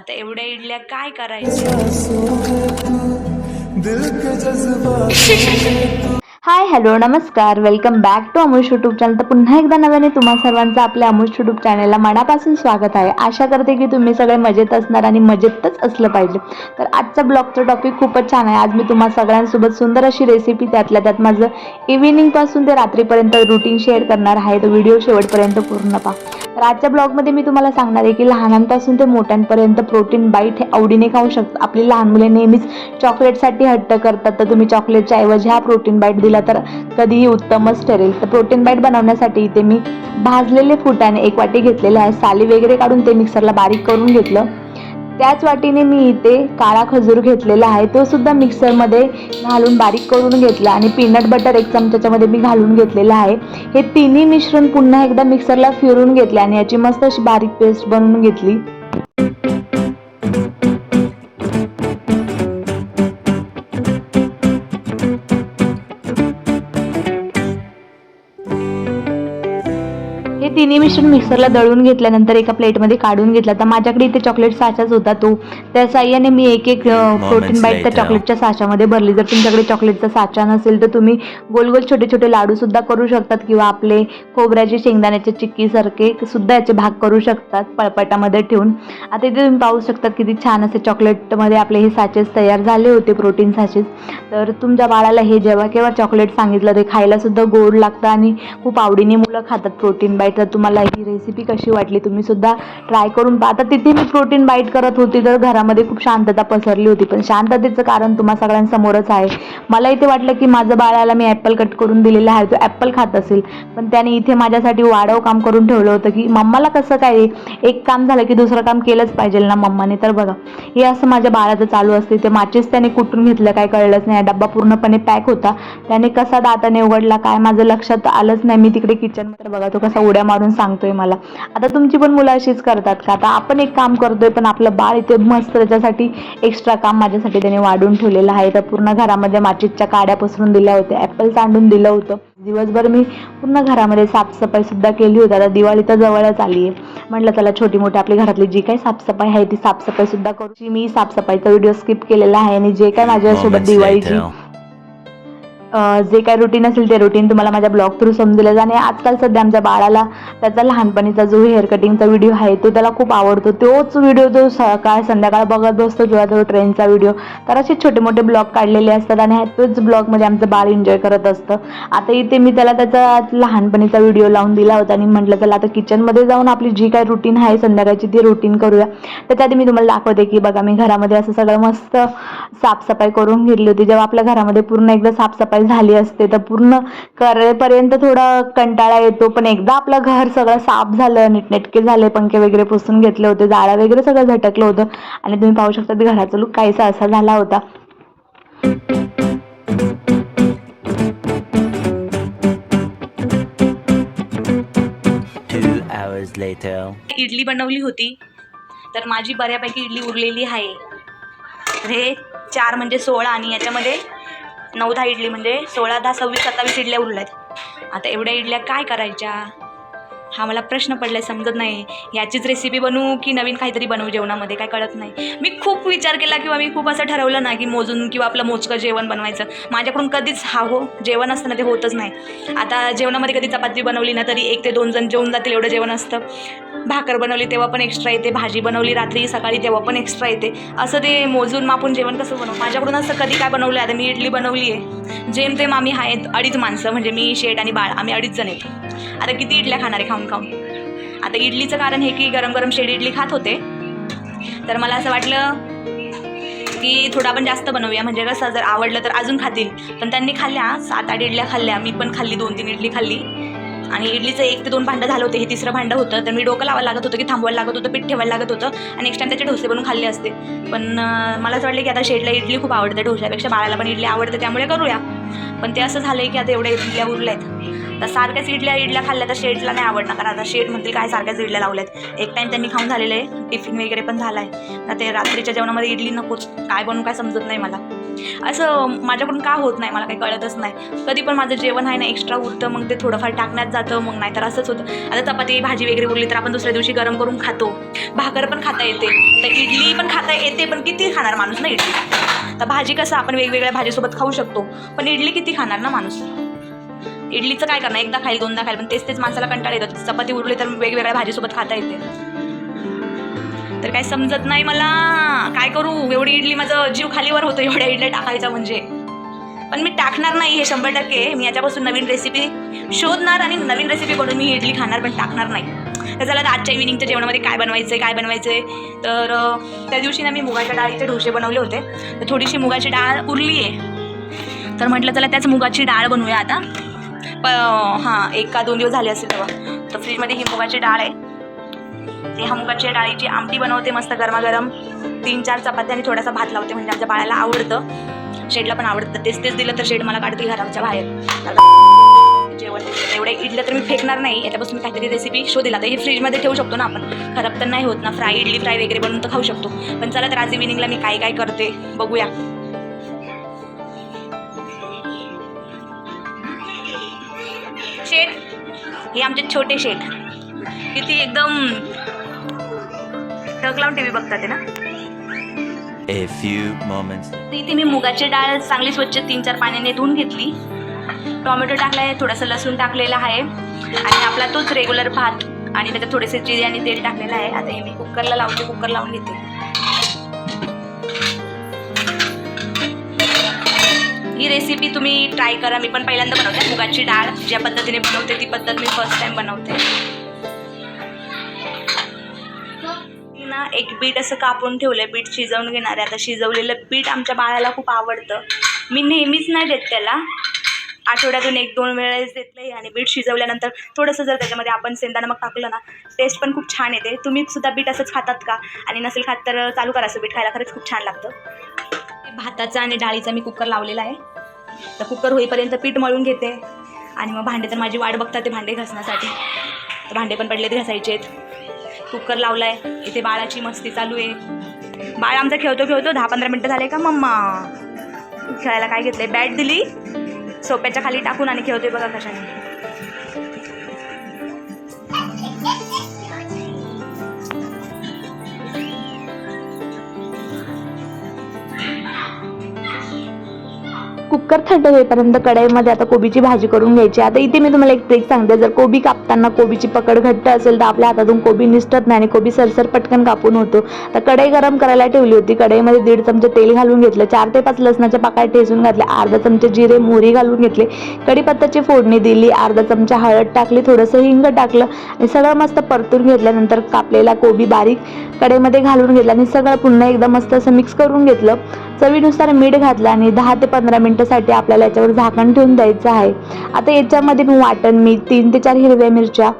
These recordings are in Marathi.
आता एवढ्या इडल्या काय करायच्या? हाय हॅलो नमस्कार. Welcome back to Amush YouTube channel तर पुन्हा एकदा नव्याने तुम्हा सर्वांचं आपल्या अमुष यूट्यूब चॅनलला मनापासून स्वागत आहे. आशा करते की तुम्ही सगळे मजेत असणार आणि मजेतच असलं पाहिजे. तर आजचा ब्लॉगचं टॉपिक खूपच छान आहे. आज मी तुम्हा सगळ्यांसोबत सुंदर अशी रेसिपी त्यातल्या त्यात माझं इव्हिनिंगपासून ते रात्रीपर्यंत रुटीन शेअर करणार आहे. तर व्हिडिओ शेवटपर्यंत पूर्ण पहा. तर आजच्या ब्लॉगमध्ये मी तुम्हाला सांगणार आहे की लहानांपासून ते मोठ्यांपर्यंत प्रोटीन बाईट हे आवडीने खाऊ शकतात. आपली लहान मुले नेहमीच चॉकलेटसाठी हट्ट करतात. तर तुम्ही चॉकलेटच्या ऐवजी हा प्रोटीन बाईट दिला तर कधीही उत्तमच ठरेल. तर प्रोटीन बाईट बनवण्यासाठी इथे मी भाजलेले फुटाने एक वाटी घेतलेले आहे. साली वगैरे काढून ते मिक्सरला बारीक करून घेतलं. त्याच वाटीने मी इथे काळा खजूर घेतलेला आहे. तो सुद्धा मिक्सरमध्ये घालून बारीक करून घेतला आणि पीनट बटर एक चमच्याच्यामध्ये मी घालून घेतलेलं आहे. हे तिन्ही मिश्रण पुन्हा एकदा मिक्सरला फिरून घेतले आणि याची मस्त अशी बारीक पेस्ट बनवून घेतली. तिन्ही मिश्रण मिक्सरला दळून घेतल्यानंतर एका प्लेटमध्ये काढून घेतला. तर माझ्याकडे इथे चॉकलेट साचाच होता तो. त्या साह्याने मी एक एक प्रोटीन बाईट त्या. चॉकलेटच्या साच्यामध्ये भरली. जर तुमच्याकडे चॉकलेटचा साचा नसेल तर तुम्ही गोल गोल छोटे छोटे लाडू सुद्धा करू शकतात किंवा आपले खोबऱ्याचे शेंगदाण्याचे चिक्कीसारखे सुद्धा याचे भाग करू शकतात पळपटामध्ये ठेवून. आता इथे तुम्ही पाहू शकतात किती छान असे चॉकलेटमध्ये आपले हे साचेस तयार झाले होते प्रोटीन साचेस तर तुमच्या बाळाला हे जेव्हा केव्हा चॉकलेट सांगितलं ते खायला सुद्धा गोड लागतं आणि खूप आवडीने मुलं खातात प्रोटीन बाईट तर तुम्हाला ही रेसिपी कशी वाटली तुम्ही सुद्धा ट्राय करून पहा. आता तिथे मी प्रोटीन बाईट करत होती तर घरामध्ये खूप शांतता पसरली होती. पण शांततेचं कारण तुम्हा सगळ्यांसमोरच आहे. मला इथे वाटलं की माझं बाळाला मी ॲपल कट करून दिलेला आहे. तो ॲपल खात असेल. पण त्याने इथे माझ्यासाठी वाढव काम करून ठेवलं होतं की मम्माला कसं काय एक काम झालं की दुसरं काम केलंच पाहिजे ना मम्माने? तर बघा हे असं माझ्या बाळाचं चालू असते. ते माचीस त्याने कुठून घेतलं काय कळलंच नाही. डब्बा पूर्णपणे पॅक होता. त्याने कसा दाताने उघडला काय माझं लक्षात आलंच नाही. मी तिकडे किचनमध्ये बघा तो कसा उड्या मारून सांगतोय मला. आता तुमची पण मुलं अशीच करतात का? आता आपण एक काम करतोय पण आपलं बाळ इथे मस्त त्याच्यासाठी एक्स्ट्रा काम माझ्यासाठी त्याने वाढून ठेवलेलं आहे. तर पूर्ण घरामध्ये माचीसच्या काड्या पसरून दिल्या होत्या ॲपल सांडून दिलं होतं. दिवसभर मी पूर्ण घरामध्ये साफसफाई सुद्धा केली होती. आता दिवाळी तर जवळच आली आहे म्हटलं चला छोटी मोठी आपली घरातली जी काही साफसफाई आहे ती साफसफाई सुद्धा करू. मी साफसफाईचा व्हिडिओ स्किप केलेला आहे आणि जे काय माझ्यासोबत दिवाळीची जे काय रुटीन असेल ते रुटीन तुम्हाला माझ्या ब्लॉग थ्रू समजलं आणि आजकाल सध्या आमच्या बाळाला त्याचा लहानपणीचा जो हेअर कटिंगचा व्हिडिओ आहे तो त्याला खूप आवडतो. तोच व्हिडिओ तो सकाळ संध्याकाळ बघत बसतो किंवा तो ट्रेनचा व्हिडिओ तर असे छोटे मोठे ब्लॉग काढलेले असतात आणि तोच ब्लॉगमध्ये म्हणजे आमचं बाळ एन्जॉय करत असतं. आता इथे मी त्याला त्याचा लहानपणीचा व्हिडिओ लावून दिला होता आणि म्हटलं चला आता किचनमध्ये जाऊन आपली जी काय रुटीन आहे संध्याकाळची ती रुटीन करूया. तर आधी मी तुम्हाला दाखवते की बघा मी घरामध्ये असं सगळं मस्त साफसफाई करून घेतली होती. जेव्हा आपल्या घरामध्ये पूर्ण एकदा साफसफाई झाली असते तर पूर्ण करेपर्यंत थोडा कंटाळा येतो. पण एकदा आपलं घर सगळं साफ झालं नीटनेटके झाले पंखे वगैरे पुसून घेतले होते जाळ्या वगैरे सगळं झटकलं होतं. आणि तुम्ही पाहू शकता की घराचा लुक काहीसा असा झाला होता. Two hours later. इडली बनवली होती. तर माझी बऱ्यापैकी इडली उरलेली आहे. हे चार म्हणजे सोळा आणि याच्यामध्ये नऊ दहा इडली म्हणजे सोळा दहा सव्वीस सत्तावीस इडल्या उरल्या आहेत आता एवढ्या इडल्या काय करायच्या? हा मला प्रश्न पडलाय समजत नाही. याचीच रेसिपी बनवू की नवीन काहीतरी बनवू जेवणामध्ये? काय कळत नाही. मी खूप विचार केला किंवा मी खूप असं ठरवलं ना की मोजून किंवा आपलं मोजकं जेवण बनवायचं. माझ्याकडून कधीच हा हो जेवण असतं ना ते होतच नाही. आता जेवणामध्ये कधी चपाती बनवली ना तरी एक ते दोन जण जेवून जातील एवढं जेवण असतं. भाकर बनवली तेव्हा पण एक्स्ट्रा येते. भाजी बनवली रात्री सकाळी तेव्हा पण एक्स्ट्रा येते. असं ते मोजून मापून जेवण कसं बनवू? माझ्याकडून असं कधी काय बनवलं आहे आता मी इडली बनवली आहे. जेमतेम आम्ही आहेत अडीच माणसं. म्हणजे मी शेट आणि बाळ. आम्ही अडीच जण येतो आता किती इडल्या खाणार आहे? खाऊन खाऊन. आता इडलीचं कारण हे की गरम गरम शेड इडली खात होते. तर मला असं वाटलं की थोडं आपण जास्त बनवूया. म्हणजे कसं जर आवडलं तर अजून खातील. पण त्यांनी खाल्ल्या सात आठ इडल्या खाल्ल्या. मी पण खाल्ली दोन तीन इडली खाल्ली. आणि इडलीचं एक ते दोन भांडं झालं होतं हे तिसरं भांडं होतं. तर मी डोकं लावायला लागत होतं की थांबवायला लागत होतं पीठ ठेवायला लागत होतं. आणि नेक्स्ट टाइम त्याचे डोसे बनवून खाल्ले असते. पण मला असं वाटलं की आता शेडला इडली खूप आवडते डोशापेक्षा बाळाला पण इडली आवडते त्यामुळे करूया. पण ते असं झालं की आता एवढ्या इडल्या उरल्या आहेत तर सारख्याच इडल्या इडल्या खाल्ल्या तर शेडला नाही आवडणार. कारण आता शेड म्हणतील काय सारख्याच इडल्या लावल्यात. एक टाईम त्यांनी खाऊन झालेलं आहे. टिफिन वगैरे पण झाला आहे ते रात्रीच्या जेवणामध्ये इडली नकोच. काय बनवून काय समजत नाही मला. असं माझ्याकडून का होत नाही? मला काही कळतच नाही. कधी पण माझं जेवण आहे ना एक्स्ट्रा उरतं मग ते थोडंफार टाकण्यात जातं मग नाही तर असंच होतं. आता चपाती भाजी वगैरे उरली तर आपण दुसऱ्या दिवशी गरम करून खातो. भाकर पण खाता येते. तर इडली पण खाता येते पण किती खाणार माणूस ना इडली? तर भाजी कसं आपण वेगवेगळ्या भाजीसोबत खाऊ शकतो. पण इडली किती खाणार ना माणूस? इडलीचं काय करणार? एकदा खाईल दोनदा खाईल पण तेच तेच माणसाला कंटाळ येतो. चपाती उरली तर वेगवेगळ्या भाजीसोबत खाता येते. तर काय समजत नाही मला. काय करू? एवढी इडली माझं जीव खालीवर होतो एवढ्या इडल्या टाकायचा म्हणजे. पण मी टाकणार नाही हे शंभर टक्के. मी याच्यापासून नवीन रेसिपी शोधणार आणि नवीन रेसिपी बनवून मी इडली खाणार पण टाकणार नाही. तर चला आजच्या इव्हिनिंगच्या जेवणामध्ये काय बनवायचं आहे काय बनवायचं आहे तर त्या दिवशी ना मी मुगाच्या डाळीचे डोसे बनवले होते. तर थोडीशी मुगाची डाळ उरली आहे. तर म्हटलं चला त्याच मुगाची डाळ बनवूया आता. प हां एक का दोन दिवस झाले असेल तेव्हा. तर फ्रीजमध्ये ही मुगाची डाळ आहे. ते हा डाळीची आमटी बनवते मस्त गरमागरम. तीन चार चपात्या आणि थोडासा भात लावते म्हणजे आमच्या बाळाला आवडतं. शेडला पण आवडतं. तेच तेच दिलं तर शेड मला काढते घराच्या बाहेर. जेवण एवढे इडलं तर मी फेकणार नाही. याच्यापासून मी काहीतरी रेसिपी शोधेल. आता हे फ्रीजमध्ये ठेवू शकतो ना आपण. खराब तर नाही होत ना. फ्राय इडली फ्राय वगैरे बनवून तर खाऊ शकतो. पण चला तर आज इव्हिनिंगला मी काय काय करते बघूया. शेड. हे आमचे छोटे शेड. किती एकदम टक लावून टी व्ही बघतात ना? A few moments. इथे मी मुगाची डाळ चांगली स्वच्छ तीन चार पाण्याने धुवून घेतली. टॉमॅटो टाकला आहे थोडंसं लसूण टाकलेलं आहे. आणि आपला तोच रेग्युलर भात आणि त्याच्यात थोडेसे जिरे आणि तेल टाकलेलं आहे. आता हे मी कुकरला लावते कुकर लावून घेते. ही रेसिपी तुम्ही ट्राय करा. मी पण पहिल्यांदा बनवते. मुगाची डाळ ज्या पद्धतीने बनवते ती पद्धत मी फर्स्ट टाइम बनवते. मी ना एक बीट असं कापून ठेवलं आहे बीट शिजवून घेणार. आहे आता शिजवलेलं बीट आमच्या बाळाला खूप आवडतं. मी नेहमीच नाही देत त्याला. आठवड्यातून एक दोन वेळेस देतलं आणि बीट शिजवल्यानंतर थोडंसं जर त्याच्यामध्ये आपण सेंदा नमक टाकलं ना टेस्ट पण खूप छान येते. तुम्ही सुद्धा बीट असंच खातात का? आणि नसेल खात तर चालू करा असं बीट खायला खरंच खूप छान लागतं. भाताचा आणि डाळीचा मी कुकर लावलेला आहे. तर कुकर होईपर्यंत पीठ मळून घेते. आणि मग भांडे तर माझी वाट बघतात ते भांडे घासण्यासाठी. तर भांडे पण पडलेत घासायचे आहेत कुकर लावलाय. इथे बाळाची मस्ती चालू आहे. बाळ आमचा खेळतो खेळतो दहा पंधरा मिनटं झाले का मम्मा? खेळायला काय घेतलंय? बॅट दिली. सोप्याच्या खाली टाकून आणि खेळतोय बघा कशाने. कुकर थंड होईपर्यंत कढईमध्ये आता कोबीची भाजी करून घ्यायची. आता इथे मी तुम्हाला एक ट्रिक सांगते. जर कोबी कापताना कोबीची पकड घट्ट असेल तर आपल्या हातातून कोबी निसटत नाही आणि कोबी सरसर पटकन कापून होतो. तर कढई गरम करायला ठेवली होती. कढईमध्ये दीड चमचे तेल घालून घेतलं. चार ते पाच लसणाच्या पाकळ्या ठेसून घातल्या. अर्धा चमचे जिरे मोहरी घालून घेतले. कढीपत्ताची फोडणी दिली. अर्धा चमचा हळद टाकली. थोडंसं हिंग टाकलं. आणि सगळं मस्त परतून घेतल्यानंतर कापलेला कोबी बारीक कढईमध्ये घालून घेतला आणि सगळं पुन्हा एकदा मस्त असं मिक्स करून घेतलं. चवीनुसार मीठ घातलं आणि दहा ते पंधरा मिनिट मिनिटासाठी आपल्याला याच्यावर झाकण ठेवून द्यायचं आहे. आता याच्यामध्ये मी वाटण मी तीन ते चार हिरव्या मिरच्या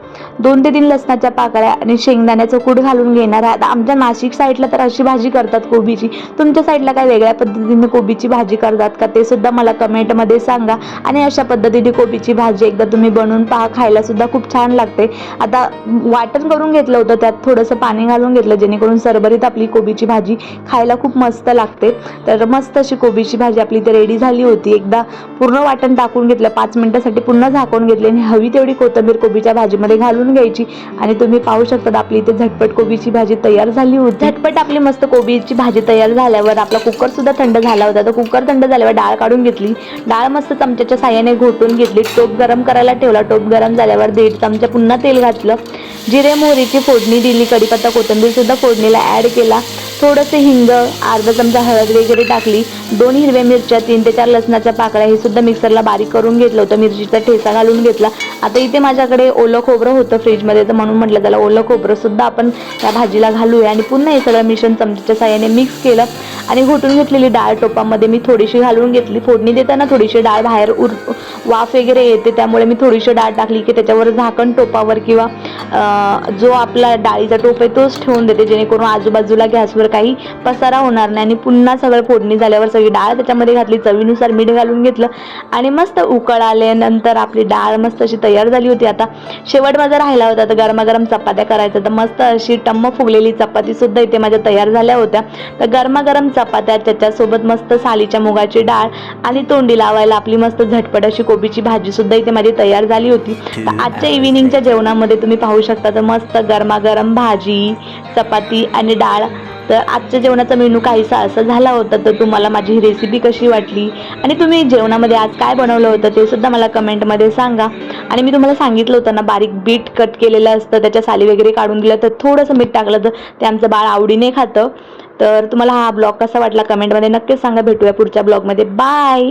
दोन ते तीन लसणाच्या पाकळ्या आणि शेंगदाण्याचं कूड घालून घेणार आहे आता आमच्या नाशिक साईडला तर अशी भाजी करतात कोबीची. तुमच्या साईडला काय वेगळ्या पद्धतीने कोबीची भाजी करतात का? ते सुद्धा मला कमेंटमध्ये सांगा आणि अशा पद्धतीने कोबीची भाजी एकदा तुम्ही बनवून पहा. खायला सुद्धा खूप छान लागते. आता वाटण करून घेतलं होतं त्यात थोडंसं पाणी घालून घेतलं जेणेकरून सरभरीत आपली कोबीची भाजी खायला खूप मस्त लागते. तर मस्त अशी कोबीची भाजी आपली इथे रेडी झाली होती. एकदा पूर्ण वाटण टाकून घेतलं. पाच मिनिटासाठी पुन्हा झाकून घेतले आणि हवी तेवढी कोथिंबीर कोबीच्या भाजीमध्ये घालून घ्यायची. आणि तुम्ही पाहू शकता आपली इथे झटपट कोबीची भाजी तयार झाली होती. झटपट आपली मस्त कोबीची भाजी तयार झाल्यावर आपला कुकर सुद्धा थंड झाला होता. तर कुकर थंड झाल्यावर डाळ काढून घेतली. डाळ मस्त चमच्याच्या साह्याने घोटून घेतली. टोप गरम करायला ठेवला. टोप गरम झाल्यावर दीड चमचा पुन्हा तेल घातलं. जिरे मोहरीची फोडणी दिली. कढीपत्ता कोथिंबीर सुद्धा फोडणीला ॲड केला. थोडंसं हिंग अर्धा चमचा हळद वगैरे टाकली. दोन हिरव्या मिरच्या तीन ते चार लसणाचा पाकळ्या हे सुद्धा मिक्सरला बारीक करून घेतलं होतं. मिरचीचा ठेचा घालून घेतला. आता इथे माझ्याकडे ओलं खोबरं होतं फ्रीजमध्ये तर म्हणून म्हटलं त्याला ओलं खोबरं सुद्धा आपण या भाजीला घालूया. आणि पुन्हा हे सगळं मिश्रण चमच्याच्या साह्याने मिक्स केलं. आणि घोटून घेतलेली डाळ टोपामध्ये मी थोडीशी घालून घेतली. फोडणी देताना थोडीशी डाळ बाहेर उर वाफ वगैरे येते त्यामुळे मी थोडीशी डाळ टाकली की त्याच्यावर झाकण टोपावर किंवा जो आपला डाळीचा टोप आहे तोच ठेवून देते जेणेकरून आजूबाजूला गॅसवर काही पसारा होणार नाही आणि पुन्हा सगळं फोडणी झाल्यावर सगळी डाळ त्याच्यामध्ये घातली. चवीनुसार मीठ घालून घेतलं आणि मस्त उकळ आल्यानंतर आपली डाळ मस्त अशी तयार झाली होती. आता शेवट माझा राहिला होता तर गरमागरम चपात्या करायचं. तर मस्त अशी टम्म फुगलेली चपाती सुद्धा इथे माझ्या तयार झाल्या होत्या. तर गरमागरम चपात्या त्याच्यासोबत मस्त सालीच्या मुगाची डाळ आणि तोंडी लावायला आपली मस्त झटपट अशी कोबीची भाजी सुद्धा इथे माझी तयार झाली होती. तर आजच्या इव्हिनिंगच्या जेवणामध्ये तुम्ही पाहू शकता तर मस्त गरमागरम भाजी चपाती आणि डाळ. तर आजच्या जेवणाचा मेनू काहीसा असं झाला होता तर तुम्हाला माझी ही रेसिपी कशी वाटली? आणि तुम्ही जेवणामध्ये आज काय बनवलं होतं ते सुद्धा मला कमेंटमध्ये सांगा. आणि मी तुम्हाला सांगितलं होतं ना बारीक बीट कट केलेलं असतं त्याच्या साली वगैरे काढून दिलं तर थोडंसं मीठ टाकलं तर ते आमचं बाळ आवडीने खातं. तर तुम्हाला हा ब्लॉग कसा वाटला कमेंटमध्ये नक्कीच सांगा. भेटूया पुढच्या ब्लॉगमध्ये. बाय!